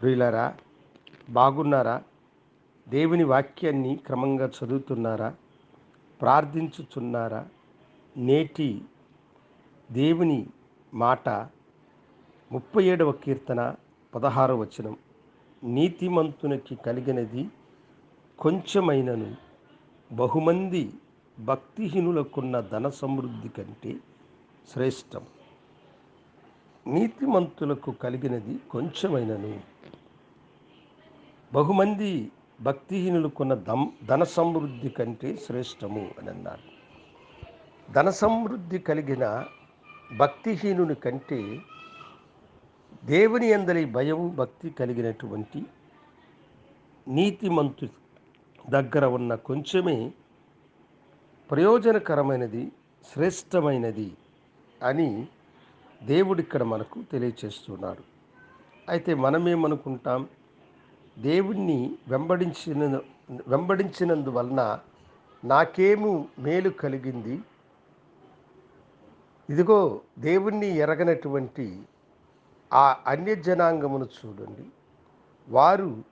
ప్రియులరా బాగున్నారా? దేవుని వాక్యాన్ని క్రమంగా చదువుతున్నారా? ప్రార్థించుచున్నారా? నేటి దేవుని మాట ముప్పై ఏడవ కీర్తన పదహారవ వచనం. నీతిమంతునికి కలిగినది కొంచెమైనను బహుమంది భక్తిహీనులకున్న ధన సమృద్ధి కంటే శ్రేష్టం. నీతిమంతులకు కలిగినది కొంచెమైనను బహుమంది భక్తిహీనులకున్న దం ధన సమృద్ధి కంటే శ్రేష్టము అని అన్నారు. ధన సమృద్ధి కలిగిన భక్తిహీనుని కంటే దేవుని అందరి భయం భక్తి కలిగినటువంటి నీతిమంతు దగ్గర ఉన్న కొంచెమే ప్రయోజనకరమైనది శ్రేష్టమైనది అని దేవుడు ఇక్కడ మనకు తెలియచేస్తున్నాడు. అయితే మనమేమనుకుంటాం? దేవుణ్ణి వెంబడించిన వెంబడించినందువలన నాకేము మేలు కలిగింది. ఇదిగో దేవుణ్ణి ఎరగనటువంటి ఆ అన్య జనాంగమును చూడండి. వారు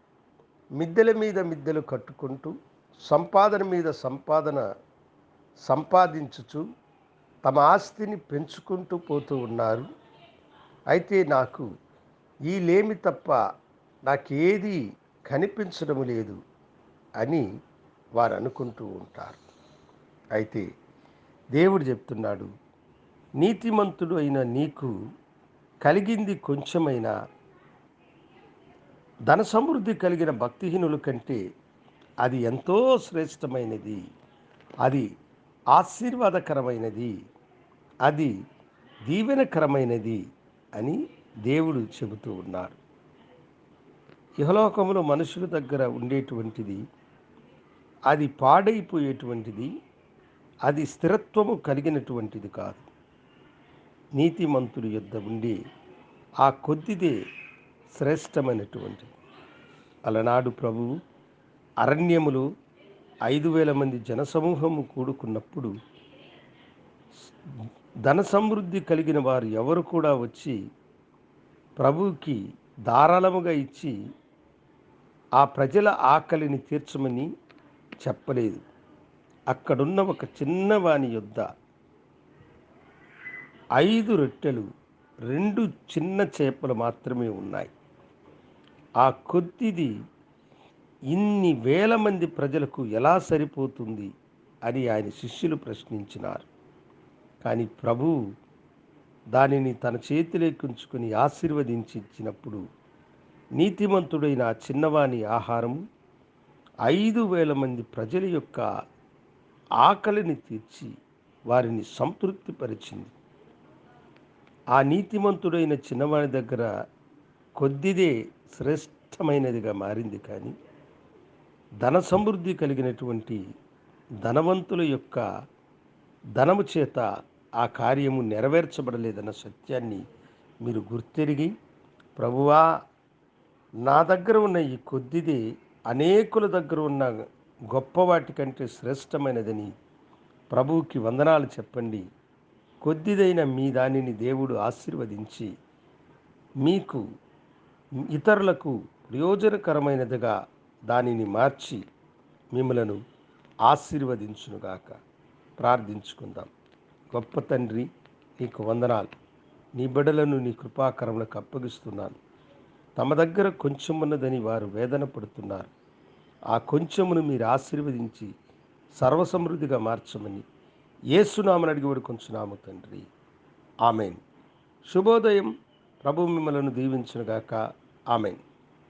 మిద్దెల మీద మిద్దెలు కట్టుకుంటూ సంపాదన మీద సంపాదన సంపాదించుచు తమ ఆస్తిని పెంచుకుంటూ పోతూ ఉన్నారు. అయితే నాకు ఈ లేమి తప్ప నాకేది కనిపించడం లేదు అని వారు అనుకుంటూ ఉంటారు. అయితే దేవుడు చెప్తున్నాడు నీతిమంతుడు అయిన నీకు కలిగింది కొంచెమైనా ధన సమృద్ధి కలిగిన భక్తిహీనుల కంటే అది ఎంతో శ్రేష్టమైనది అది ఆశీర్వాదకరమైనది అది దీవెనకరమైనది అని దేవుడు చెబుతూ ఉన్నారు. ఇహలోకంలో మనుషుల దగ్గర ఉండేటువంటిది అది పాడైపోయేటువంటిది అది స్థిరత్వము కలిగినటువంటిది కాదు. నీతిమంతుడి యొద్ద ఉండి ఆ కొద్దిదే శ్రేష్టమైనటువంటిది. అలనాడు ప్రభువు అరణ్యములో ఐదు వేల మంది జనసమూహము కూడుకున్నప్పుడు ధన సమృద్ధి కలిగిన వారు ఎవరు కూడా వచ్చి ప్రభువుకి ధారాళముగా ఇచ్చి ఆ ప్రజల ఆకలిని తీర్చమని చెప్పలేదు. అక్కడున్న ఒక చిన్నవాని యొద్ద ఐదు రొట్టెలు రెండు చిన్న చేపలు మాత్రమే ఉన్నాయి. ఆ కొద్దిది ఇన్ని వేల మంది ప్రజలకు ఎలా సరిపోతుంది అని ఆయన శిష్యులు ప్రశ్నించినారు. కానీ ప్రభు దానిని తన చేతిలోకి ఉంచుకొని ఆశీర్వదించి ఇచ్చినప్పుడు నీతిమంతుడైన ఆ చిన్నవాని ఆహారము ఐదు వేల మంది ప్రజల యొక్క ఆకలిని తీర్చి వారిని సంతృప్తిపరిచింది. ఆ నీతిమంతుడైన చిన్నవాని దగ్గర కొద్దిదే శ్రేష్టమైనదిగా మారింది కానీ ధన సమృద్ధి కలిగినటువంటి ధనవంతుల యొక్క ధనము చేత ఆ కార్యము నెరవేర్చబడలేదన్న సత్యాన్ని మీరు గుర్తెరిగి ప్రభువా నా దగ్గర ఉన్న ఈ కొద్దిదే అనేకుల దగ్గర ఉన్న గొప్ప వాటికంటే శ్రేష్టమైనదని ప్రభువుకి వందనాలు చెప్పండి. కొద్దిదైన మీ దానిని దేవుడు ఆశీర్వదించి మీకు ఇతరులకు ప్రయోజనకరమైనదిగా దానిని మార్చి మిమ్మలను ఆశీర్వదించునుగాక. ప్రార్థించుకుందాం. గొప్ప తండ్రి నీకు వందనాలు. నీ బిడలను నీ కృపాకరములకు అప్పగిస్తున్నాను. తమ దగ్గర కొంచెం ఉన్నదని వారు వేదన పడుతున్నారు. ఆ కొంచెమును మీరు ఆశీర్వదించి సర్వసమృద్ధిగా మార్చమని ఏసునామని అడిగి వేడుకొంచున్నాము తండ్రి. ఆమెన్. శుభోదయం. ప్రభు మిమ్మలను దీవించునుగాక. ఆమెన్.